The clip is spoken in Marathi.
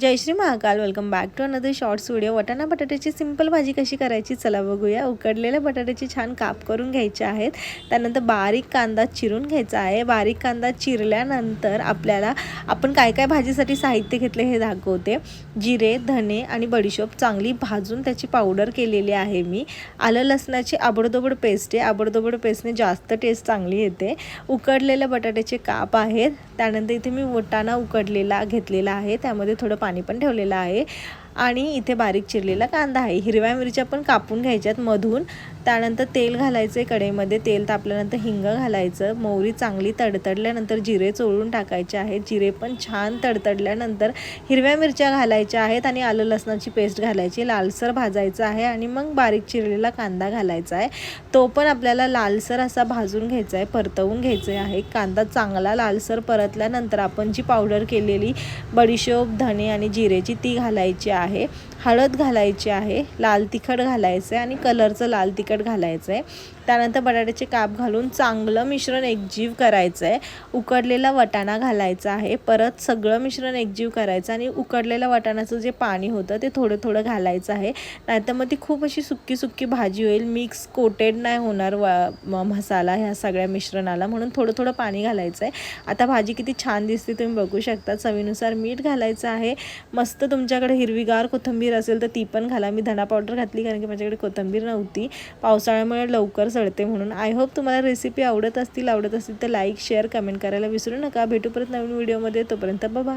Jai Shri Mahakal. Welcome back to another shorts video वटाणा बटाट्याची सिंपल भाजी कशी करायची? चला बघूया. उकडलेल्या बटाट्याचे छान काप करून घ्यायचे आहेत. त्यानंतर बारीक कांदा चिरून घ्यायचा आहे. बारीक कांदा चिरल्यानंतर आपल्याला आपण काय काय भाजीसाठी साहित्य घेतले हे दाखवते. जिरे धने आणि बडीशोप चांगली भाजून त्याची पावडर केलेली आहे मी. आलं लसणाची आबडदोबड पेस्ट आहे. आबडदोबड पेस्टने जास्त टेस्ट चांगली येते. उकडलेल्या बटाट्याचे काप आहेत. त्यानंतर इथे मी वटाणा उकडलेला घेतलेला आहे. त्यामध्ये थोडं पाणी पण ठेवलेलं आहे. आणि इथे बारीक चिरलेला कांदा आहे. हिरव्या मिरच्या पण कापून घ्यायच्यात मधून. त्यानंतर तेल घालायचं कढईमध्ये. तेल तापल्यानंतर हिंग घालायचं. मोहरी चांगली तडतडल्यानंतर जिरे चोळून टाकायचे आहेत. जिरे पण छान तडतडल्यानंतर हिरव्या मिरच्या घालायच्या आहेत आणि आलं लसणाची पेस्ट घालायची. लालसर भाजायचं आहे आणि मग बारीक चिरलेला कांदा घालायचा आहे. तो पण आपल्याला लालसर असा भाजून घ्यायचा आहे परतवून घ्यायचं आहे. कांदा चांगला लालसर परतल्यानंतर आपण जी पावडर केलेली बडीशोप धणे आणि जिरेची ती घालायची आहे. आहे. हळद घालायची आहे लाल तिखट घालायचं आहे आणि कलरचं लाल तिखट घालायचं आहे त्यानंतर बटाट्याचे काप घालून चांगलं मिश्रण एकजीव करायचं आहे उकडलेला वटाणा घालायचा आहे परत सगळं मिश्रण एकजीव करायचं आणि उकडलेल्या वटाणाचं जे पाणी होतं ते थोडं थोडं घालायचं आहे. नाहीतर मग ती खूप अशी सुक्की सुक्की भाजी होईल मिक्स कोटेड नाही होणार व मसाला ह्या सगळ्या मिश्रणाला म्हणून थोडं थोडं पाणी घालायचं आहे आता भाजी किती छान दिसते तुम्ही बघू शकता. चवीनुसार मीठ घालायचं आहे. मस्त तुमच्याकडे हिरवीगार कोथिंबीर असेल तर ती पण घाला. मी धना पावडर घातली कारण की माझ्याकडे कोथिंबीर नव्हती. पावसाळ्यामुळे लवकर सडते म्हणून. आय होप तुम्हाला रेसिपी आवडत असतील आवडत असतील तर लाईक शेअर कमेंट करायला विसरू नका. भेटू परत नवीन व्हिडिओमध्ये तोपर्यंत बाबा